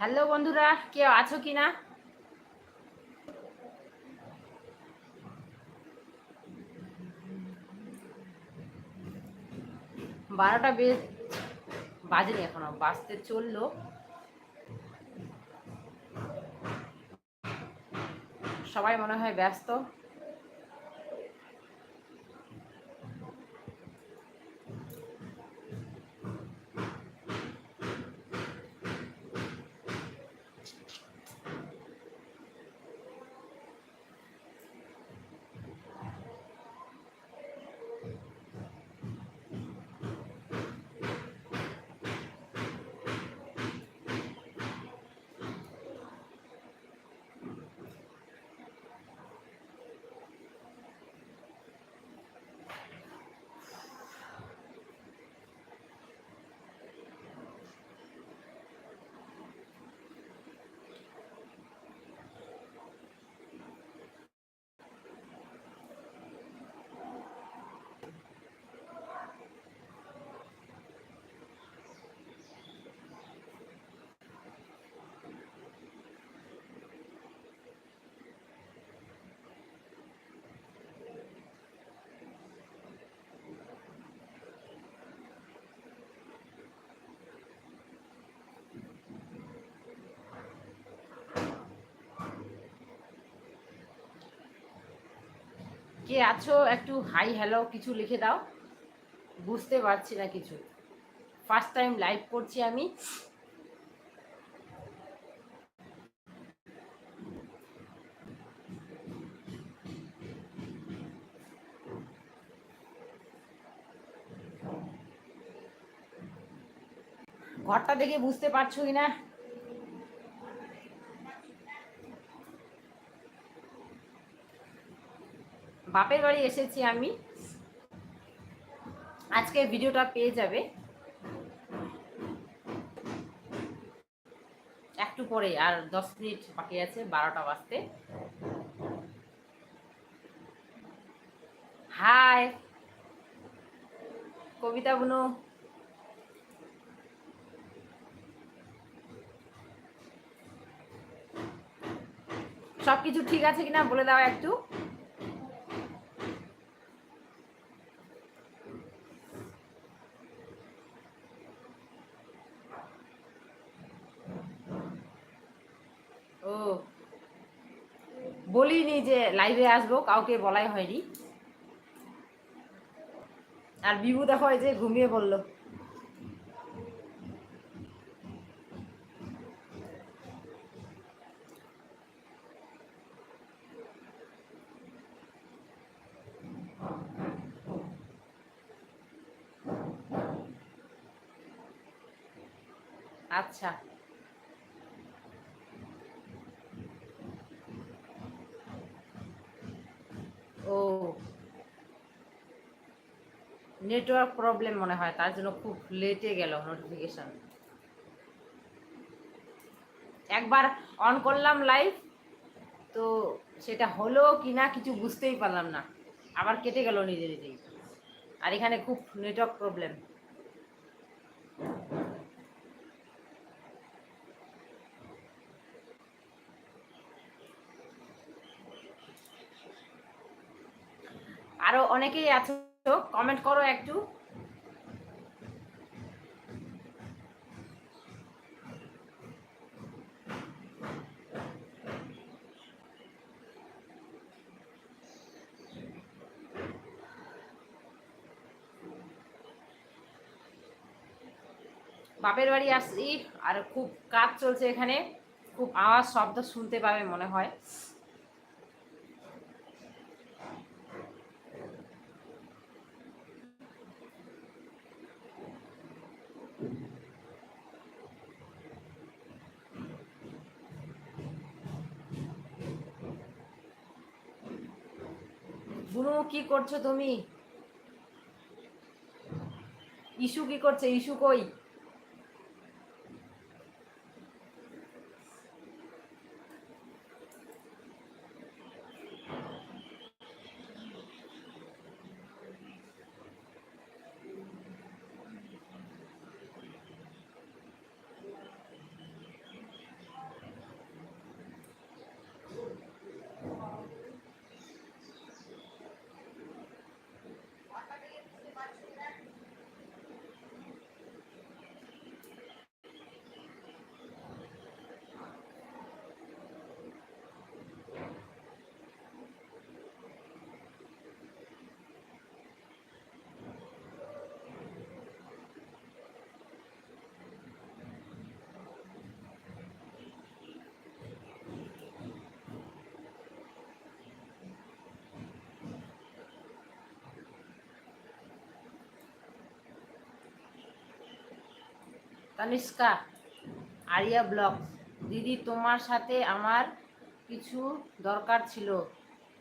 Hello বন্ধুরা, কেউ আছো কি না বারোটা বেশ বাজেনি এখনও, বাজতে চলল। সবাই মনে হয় ব্যস্ত। কে আছো একটু হাই হ্যালো কিছু লিখে দাও। বুঝতে পারছি না কিছু। ফার্স্ট টাইম লাইভ করছি আমি। ঘরটা দেখে বুঝতে পারছ কিনা? বাপের বাড়ি এসেছি আমি। আজকে ভিডিওটা পেয়ে যাবে। একটু পরে আর দশ মিনিট বাকি আছে, বারোটা বাজতে। হাই, কবিতা বুনু। সব কিছু ঠিক আছে কিনা বলে দাও একটু ও বলিনি যে লাইভে আসব, কাউকে বলাই হয়নি। আর বিভু দেখো এই যে ঘুমিয়ে পড়ল। আচ্ছা ও নেটওয়ার্ক প্রবলেম মনে হয়, তার জন্য খুব লেটে গেল নোটিফিকেশন একবার অন করলাম লাইভ তো সেটা হলো কি না কিছু বুঝতেই পারলাম না। আবার কেটে গেল নিজে নিজেই। আর এখানে খুব নেটওয়ার্ক প্রবলেম আরও অনেকেই আছো কমেন্ট করো একটু। বাপের বাড়ি আসছি, আর খুব কাজ চলছে এখানে। খুব আওয়াজ, শব্দ শুনতে পাবে মনে হয় বুনু কি করছ তুমি? ইস্যু কি করছে? ইস্যু কই? তানিষ্কা, আরিয়া ব্লগ দিদি, তোমার সাথে আমার কিছু দরকার ছিল।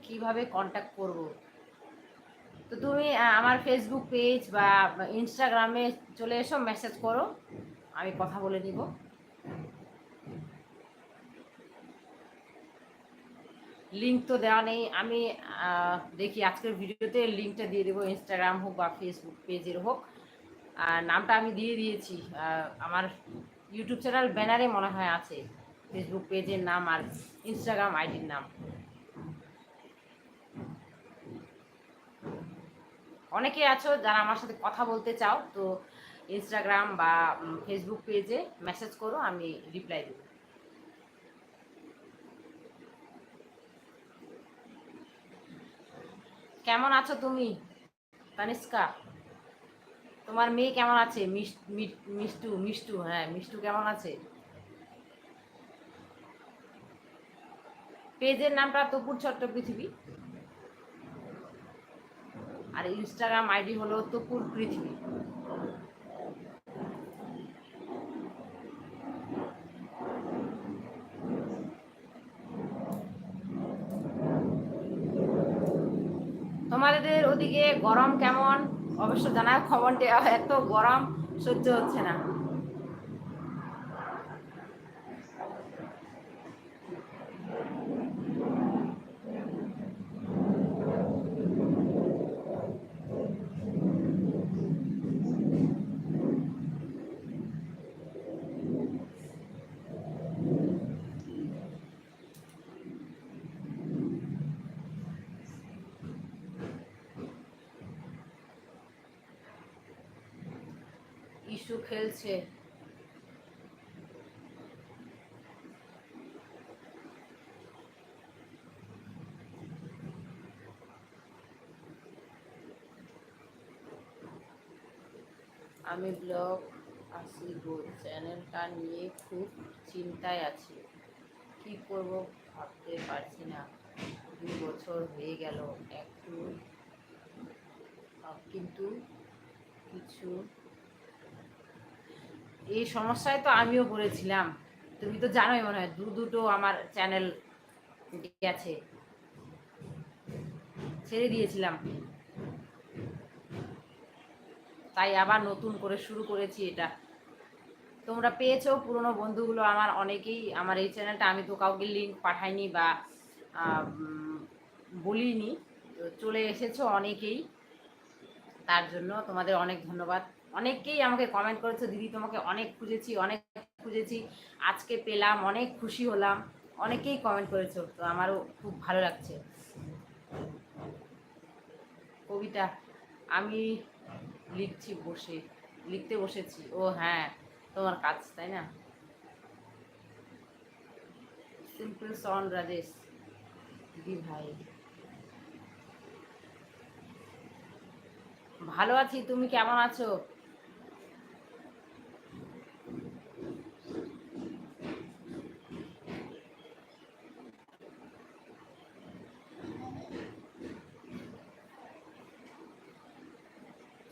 কীভাবে কন্ট্যাক্ট করব? তো তুমি আমার ফেসবুক পেজ বা ইনস্টাগ্রামে চলে এসো মেসেজ করো। আমি কথা বলে নিব। লিঙ্ক তো দেওয়া নেই। আমি দেখি আজকের ভিডিওতে লিঙ্কটা দিয়ে দেবো ইনস্টাগ্রাম হোক বা ফেসবুক পেজের হোক। আর নামটা আমি দিয়ে দিয়েছি। আমার ইউটিউব চ্যানেল ব্যানারে মনে হয় আছে। ফেসবুক পেজের নাম আর ইনস্টাগ্রাম আইডির নাম। অনেকে আছো যারা আমার সাথে কথা বলতে চাও, তো ইনস্টাগ্রাম বা ফেসবুক পেজে মেসেজ করো, আমি রিপ্লাই দেবো। কেমন আছো তুমি? তানিষ্কা? তোমার মেয়ে কেমন আছে? মিষ্টু মিষ্টু হ্যাঁ মিষ্টু কেমন আছে? পেজের নামটা তপুর ছোট্ট পৃথিবী আর ইনস্টাগ্রাম আইডি হলো তপুর পৃথিবী। তোমাদের ওদিকে গরম কেমন? অবশ্য জানার দেওয়া এত গরম সহ্য হচ্ছে না। খেলছে আমি ব্লগ আসি গো চ্যানেলটা নিয়ে খুব চিন্তায় আছি। কি করব ভাবতে পারছি না। দু বছর হয়ে গেল একটু কিন্তু কিছু এই সমস্যায় তো আমিও পড়েছিলাম। তুমি তো জানোই মনে হয়, দু দুটো আমার চ্যানেল গেছে। ছেড়ে দিয়েছিলাম। তাই আবার নতুন করে শুরু করেছি এটা। তোমরা পেয়েছ পুরনো বন্ধুগুলো আমার অনেকেই। আমার এই চ্যানেলটা আমি তো কাউকে লিঙ্ক পাঠাইনি বা বলিনি। তো চলে এসেছ অনেকেই। তার জন্য তোমাদের অনেক ধন্যবাদ। অনেকেই আমাকে কমেন্ট করেছ, দিদি, তোমাকে অনেক খুঁজেছি অনেক খুঁজেছি, আজকে পেলাম, অনেক খুশি হলাম। অনেকেই কমেন্ট করেছ, তো আমারও খুব ভালো লাগছে। কবিতা, আমি লিখছি বসে, লিখতে বসেছি। ও হ্যাঁ তোমার কাজ, তাই না? সিম্পল সন রাজেশ দি ভাই। ভালো আছি, তুমি কেমন আছো?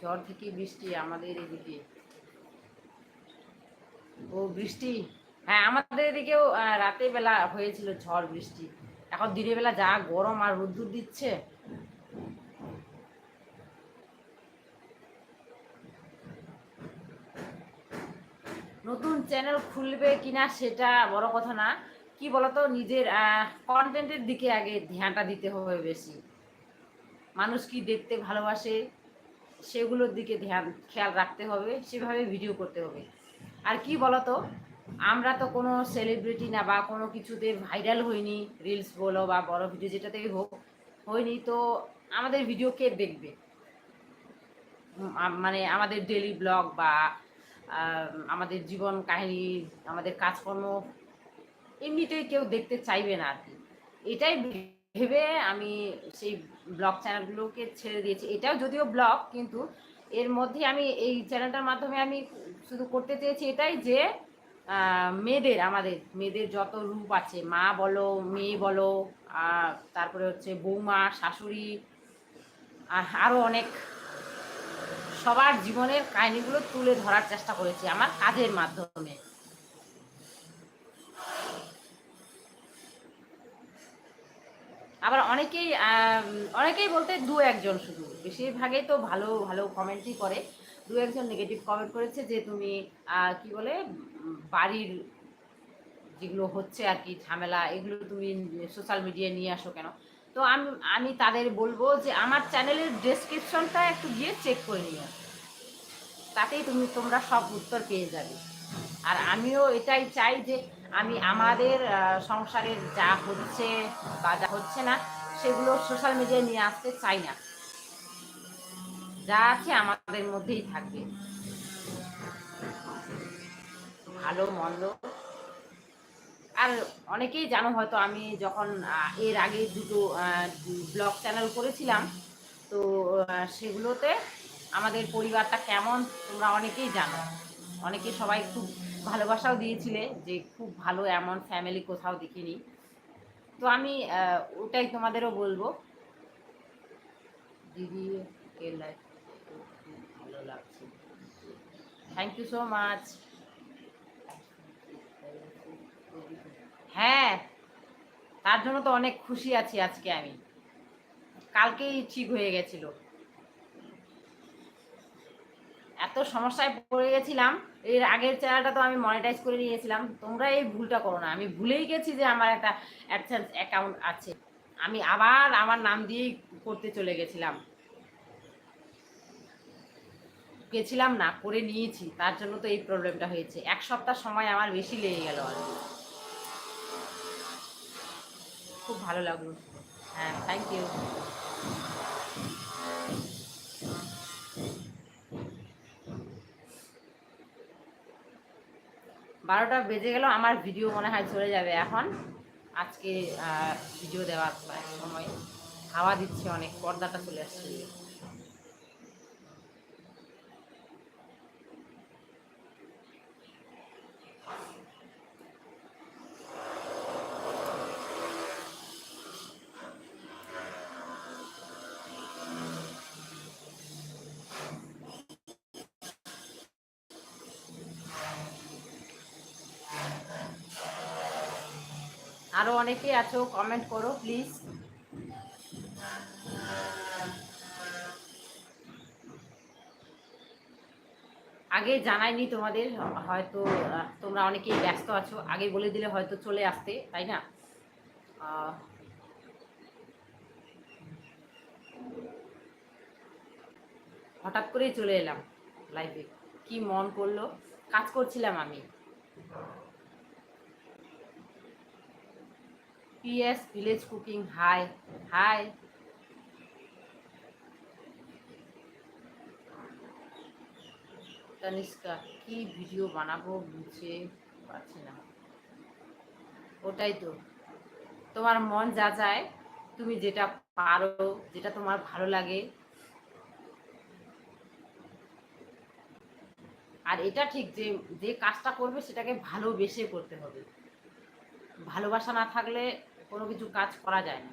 ঝড় থেকে বৃষ্টি আমাদের এদিকে। ও বৃষ্টি? হ্যাঁ আমাদের এদিকেও রাতের বেলা হয়েছিল ঝড় বৃষ্টি। এখন দিনের বেলা যা গরম আর রোদ্দুর দিচ্ছে। নতুন চ্যানেল খুলবে কিনা সেটা বড় কথা না। কি বলতো, নিজের কন্টেন্টের দিকে আগে ধ্যানটা দিতে হবে বেশি। মানুষ কি দেখতে ভালোবাসে? সেগুলোর দিকে ধ্যান, খেয়াল রাখতে হবে, সেভাবে ভিডিও করতে হবে। আর কি বলতো, আমরা তো কোনো সেলিব্রিটি না বা কোনো কিছুতে ভাইরাল হইনি রিলস বলো বা বড় ভিডিও যেটা থেকে হোক হয়নি তো আমাদের ভিডিও কে দেখবে? মানে আমাদের ডেলি ব্লগ বা আমাদের জীবন কাহিনী, আমাদের কাজকর্ম, এমনিতেই কেউ দেখতে চাইবে না আর কি। এটাই ভেবে আমি সেই ব্লগ চ্যানেলগুলোকে ছেড়ে দিয়েছি। এটাও যদিও ব্লগ কিন্তু এর মধ্যে আমি এই চ্যানেলটার মাধ্যমে আমি শুধু করতে চেয়েছি এটাই যে মেয়েদের আমাদের মেয়েদের যত রূপ আছে মা বলো মেয়ে বলো আহ, তারপরে হচ্ছে বৌমা শাশুড়ি আরও অনেক সবার জীবনের কাহিনিগুলো তুলে ধরার চেষ্টা করেছি আমার কাজের মাধ্যমে। আবার অনেকেই অনেকেই বলতে দু একজন শুধু। বেশিরভাগই তো ভালো ভালো কমেন্টই করে। দু একজন নেগেটিভ কমেন্ট করেছে যে তুমি কি বলে, বাড়ির যেগুলো হচ্ছে আর কি, ঝামেলা, এগুলো তুমি সোশ্যাল মিডিয়ায় নিয়ে আসো কেন? তো আমি আমি তাদের বলব যে আমার চ্যানেলের ডেসক্রিপশনটা একটু গিয়ে চেক করে নিও। তাতেই তুমি, তোমরা সব উত্তর পেয়ে যাবে। আর আমিও এটাই চাই যে আমি আমাদের সংসারের যা হচ্ছে বা যা হচ্ছে না, সেগুলো সোশ্যাল মিডিয়ায় নিয়ে আসতে চাই না। যা আছে আমাদের মধ্যেই থাকবে। ভালো, মন্দ। আর অনেকেই জানো হয়তো আমি যখন এর আগে দুটো ব্লগ চ্যানেল করেছিলাম, তো সেগুলোতে আমাদের পরিবারটা কেমন তোমরা অনেকেই জানো। অনেকে সবাই খুব ভালোবাসাও দিয়েছিলে যে খুব ভালো এমন ফ্যামিলি কোথাও দেখিনি। তো আমি ওটাই তোমাদেরও বলব। দিদি ভালো লাগছে? থ্যাংক ইউ সো মাচ হ্যাঁ তার জন্য তো অনেক খুশি আছি আজকে আমি। কালকেই ঠিক হয়ে গেছিল। এত সমস্যায় পড়ে গেছিলাম। এর আগের চ্যানেলটা তো আমি মনিটাইজ করে নিয়েছিলাম। তোমরা এই ভুলটা করো না। আমি ভুলেই গেছি যে আমার একটা অ্যাডসেন্স অ্যাকাউন্ট আছে। আমি আবার আমার নাম দিয়েই করতে চলে গেছিলাম। গেছিলাম না, করে নিয়েছি। তার জন্য তো এই প্রবলেমটা হয়েছে। এক সপ্তাহ সময় আমার বেশি লেগে গেল আর খুব ভালো লাগল। হ্যাঁ থ্যাংক ইউ বারোটা বেজে গেল, আমার ভিডিও মনে হয় চলে যাবে এখন। আজকে ভিডিও দেওয়ার সময়। হাওয়া দিচ্ছে অনেক, পর্দাটা চলে আসছে আরও অনেকে আছো কমেন্ট করো প্লিজ আগে জানাইনি তোমাদের, হয়তো তোমরা অনেকেই ব্যস্ত আছো, আগে বলে দিলে হয়তো চলে আসতে, তাই না? হঠাৎ করেই চলে এলাম লাইভে কি মন করল? কাজ করছিলাম আমি। PS village cooking hi hi Tanishka কি ভিডিও বানাবো বুঝে পারছি না। ওটাই তো। তোমার মন যা চায়, তুমি যেটা পারো, যেটা তোমার ভালো লাগে। আর এটা ঠিক যে যে কাজটা করবে সেটাকে ভালোবেসে করতে হবে। ভালোবাসা না থাকলে কোনো কিছু কাজ করা যায় না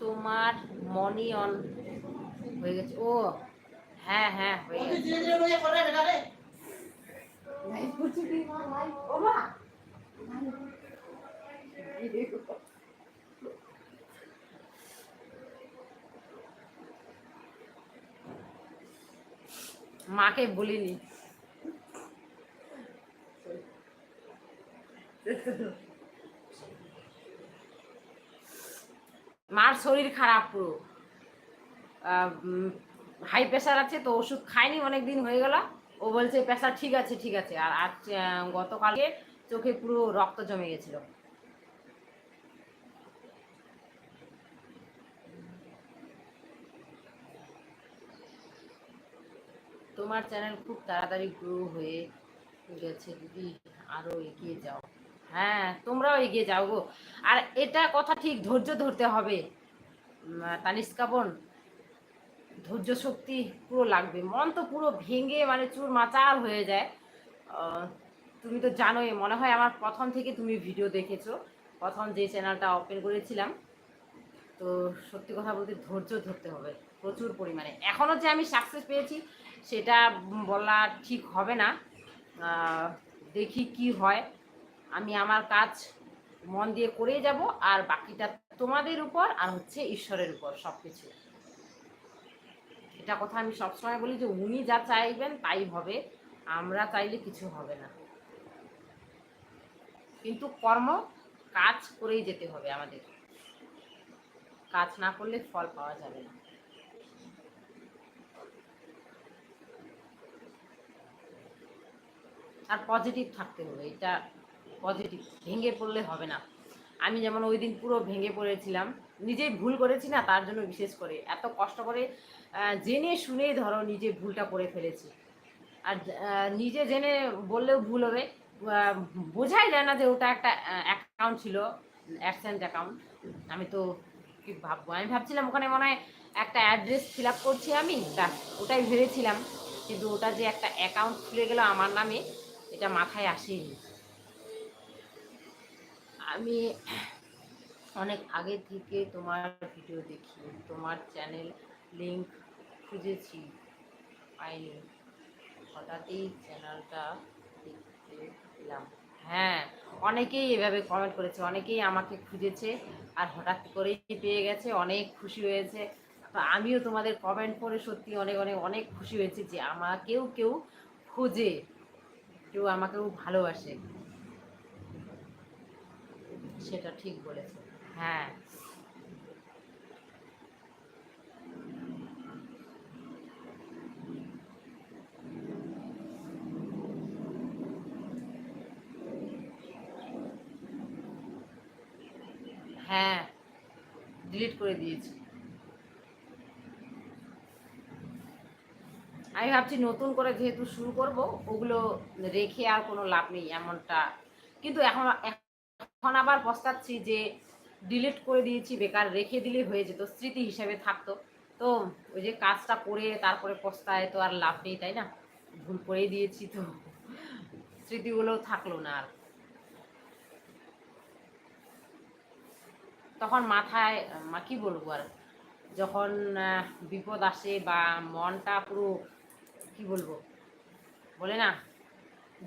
তোমার মনি অন হয়ে গেছে ও হ্যাঁ হ্যাঁ হয়ে গেছে মাকে বলিনি। মার শরীর খারাপ পুরো। হাই প্রেশার আছে তো ওষুধ খায়নি অনেক দিন হয়ে গেল। ও বলছে প্রেশার ঠিক আছে ঠিক আছে। আর আজ গতকালকে চোখে পুরো রক্ত জমে গেছিল। তোমার চ্যানেল খুব তাড়াতাড়ি গ্রো হয়ে গেছে, দিদি। আরও এগিয়ে যাও। হ্যাঁ তোমরাও এগিয়ে যাও গো। আর এটা কথা ঠিক ধৈর্য ধরতে হবে। তানিষ্কা বোন, ধৈর্য শক্তি পুরো লাগবে। মন তো পুরো ভেঙে মানে চুর মাচাল হয়ে যায়। তুমি তো জানোই, মনে হয় আমার প্রথম থেকে তুমি ভিডিও দেখেছ। প্রথম যে চ্যানেলটা ওপেন করেছিলাম। তো সত্যি কথা বলতে ধৈর্য ধরতে হবে প্রচুর পরিমাণে। এখনও যে আমি সাকসেস পেয়েছি সেটা বলা ঠিক হবে না। দেখি কি হয়। আমি আমার কাজ মন দিয়ে করেই যাব, আর বাকিটা তোমাদের উপর আর হচ্ছে ঈশ্বরের উপর সব কিছু এটা কথা আমি সবসময় বলি যে, উনি যা চাইবেন তাই হবে, আমরা চাইলে কিছু হবে না। কিন্তু কর্ম কাজ করেই যেতে হবে আমাদের। কাজ না করলে ফল পাওয়া যাবে না। আর পজিটিভ থাকতে হবে এটা পজিটিভ ভেঙে পড়লে হবে না। আমি যেমন ওই দিন পুরো ভেঙে পড়েছিলাম, নিজেই ভুল করেছি না, তার জন্য বিশেষ করে। এত কষ্ট করে জেনে শুনেই ধরো নিজে ভুলটা করে ফেলেছি। আর নিজে জেনে বললেও ভুল হবে। বোঝাই যায় না যে ওটা একটা অ্যাকাউন্ট ছিল অ্যাডসেন্ট অ্যাকাউন্ট আমি তো কি ভাববো? আমি ভাবছিলাম ওখানে মনে হয় একটা অ্যাড্রেস ফিল আপ করছি আমি তা ওটাই ভেবেছিলাম। কিন্তু ওটা যে একটা অ্যাকাউন্ট খুলে গেল আমার নামে এটা মাথায় আসেনি। আমি অনেক আগে থেকে তোমার ভিডিও দেখি, তোমার চ্যানেল লিঙ্ক খুঁজেছি, পাইনি। হঠাৎই চ্যানেলটা দেখতে পেলাম। হ্যাঁ অনেকেই এভাবে কমেন্ট করেছে, অনেকেই আমাকে খুঁজেছে আর হঠাৎ করেই পেয়ে গেছে, অনেক খুশি হয়েছে। আমিও তোমাদের কমেন্ট করে সত্যি অনেক অনেক অনেক খুশি হয়েছি যে আমাকেও কেউ খুঁজে। কেউ আমাকেও ভালোবাসে। সেটা ঠিক বলেছে। হ্যাঁ। হ্যাঁ। ডিলিট করে দিয়েছি। আমি ভাবছি নতুন করে যেহেতু শুরু করব, ওগুলো রেখে আর কোনো লাভ নেই এমনটা। কিন্তু এখন এখন আবার পস্তাচ্ছি যে ডিলিট করে দিয়েছি, বেকার রেখে দিলে হয়ে যেত, স্মৃতি হিসেবে থাকতো। তো ওই যে কাজটা করে তারপরে পস্তায় তো আর লাভ নেই, তাই না? ভুল করেই দিয়েছি তো। স্মৃতিগুলো থাকল না আর। তখন মাথায় কি বলব আর? যখন বিপদ আসে বা মনটা পুরো কি বলব? বলে না,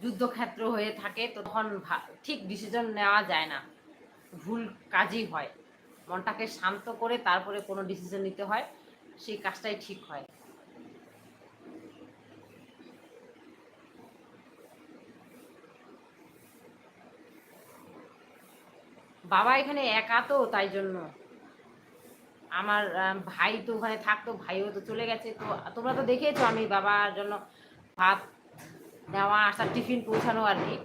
যুদ্ধক্ষেত্র হয়ে থাকে তো তখন ঠিক ডিসিশন নেওয়া যায় না। ভুল কাজই হয়। মনটাকে শান্ত করে তারপরে কোনো ডিসিশন নিতে হয়, সেই কাজটাই ঠিক হয়। বাবা এখানে একা তো, তাই জন্য। আমার ভাই তো ওখানে থাকতো, ভাইও তো চলে গেছে। তো তোমরা তো দেখেছ আমি বাবার জন্য ভাত দেওয়া আসা টিফিন পৌঁছানো আর কি।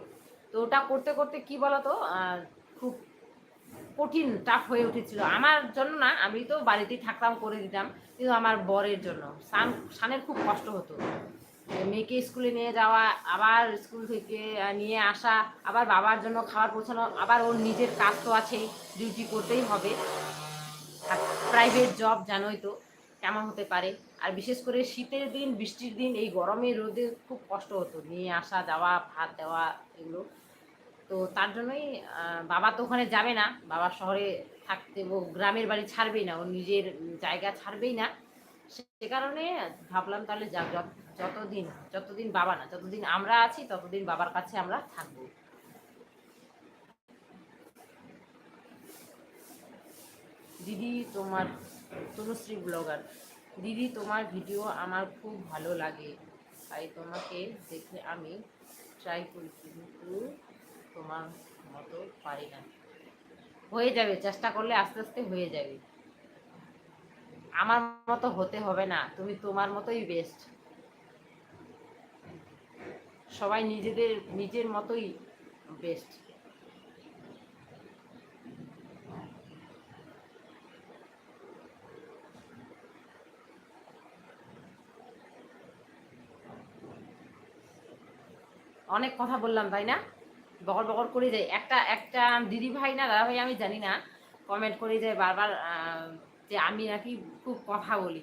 তো ওটা করতে করতে কি বলতো খুব কঠিন টাফ হয়ে উঠেছিল। আমার জন্য না, আমি তো বাড়িতেই থাকতাম, করে দিতাম, কিন্তু আমার বরের জন্য। সান, সানের খুব কষ্ট হতো। মেয়েকে স্কুলে নিয়ে যাওয়া, আবার স্কুল থেকে নিয়ে আসা, আবার বাবার জন্য খাবার পৌঁছানো, আবার ওর নিজের কাজ তো আছেই ডিউটি করতেই হবে। প্রাইভেট জব জানোই তো কেমন হতে পারে। আর বিশেষ করে শীতের দিন, বৃষ্টির দিন এই গরমে রোদে খুব কষ্ট হতো। নিয়ে আসা, যাওয়া, ভাত দেওয়া এগুলো। তো তার জন্যই বাবা তো ওখানে যাবে না। বাবা শহরে থাকতে ও গ্রামের বাড়ি ছাড়বেই না। ও নিজের জায়গা ছাড়বেই না। সে কারণে ভাবলাম তাহলে যা যতদিন যতদিন বাবা না, যতদিন আমরা আছি, ততদিন বাবার কাছে আমরা থাকব। দিদি তোমার তনুশ্রী ব্লগার। দিদি, তোমার ভিডিও আমার খুব ভালো লাগে। তাই তোমাকে দেখে আমি ট্রাই করি কিন্তু তোমার মতো পারি না। হয়ে যাবে, চেষ্টা করলে আস্তে আস্তে হয়ে যাবে। আমার মতো হতে হবে না, তুমি তোমার মতোই বেস্ট সবাই নিজেদের, নিজের মতোই বেস্ট অনেক কথা বললাম, তাই না? বকর বকর করে যাই একটা একটা দিদি ভাই না, দাদা ভাই আমি জানি না কমেন্ট করে যায় বারবার যে আমি নাকি খুব কথা বলি।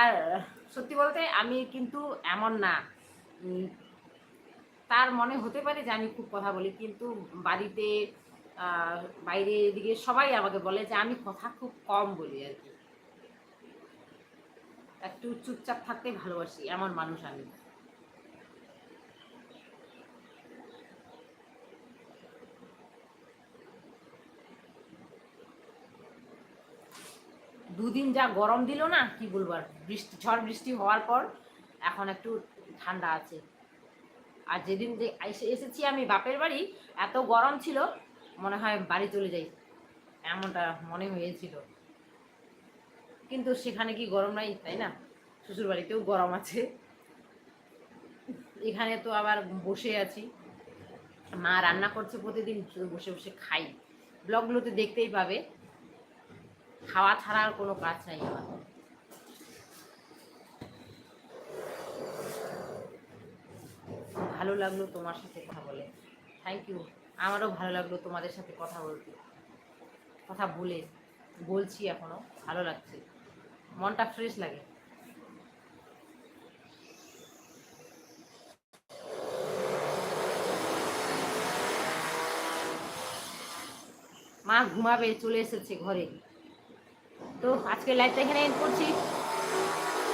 আর সত্যি বলতে আমি কিন্তু এমন না। তার মনে হতে পারে যে আমি খুব কথা বলি, কিন্তু বাড়িতে বাইরে এদিকে সবাই আমাকে বলে যে আমি কথা খুব কম বলি আর কি। একটু চুপচাপ থাকতে ভালোবাসি, এমন মানুষ আমি। দুদিন যা গরম দিল না, কি বলব আর, বৃষ্টি, ঝড় বৃষ্টি হওয়ার পর এখন একটু ঠান্ডা আছে। আর যেদিন যে এসেছি আমি বাপের বাড়ি, এত গরম ছিল, মনে হয় বাড়ি চলে যাই, এমনটা মনে হয়েছিল। কিন্তু সেখানে কি গরম নাই, তাই না? শ্বশুর বাড়িতেও গরম আছে। এখানে তো আবার বসে আছি। মা রান্না করছে প্রতিদিন, বসে বসে খাই। ব্লগগুলোতে দেখতেই পাবে। খাওয়া ছাড়া আর কোনো কাজ নাই আমার। ভালো লাগল তোমার সাথে কথা বলে। থ্যাংক ইউ আমারও ভালো লাগল তোমাদের সাথে কথা বলতে। কথা বলে। বলছি এখনও, ভালো লাগছে। মনটা ফ্রেশ লাগে। মা ঘুমাবে, চলে এসেছে ঘরে। তো আজকে লাইভটা এখানে এন্ড করছি।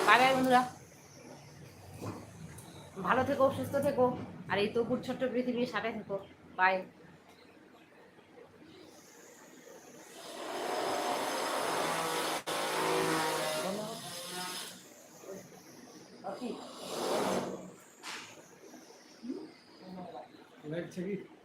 বাই বন্ধুরা। ভালো থেকো, সুস্থ থেকো, আর এই তবুর ছোট্ট পৃথিবীর সাথে থেকো। বাই লাগছে কি হুম।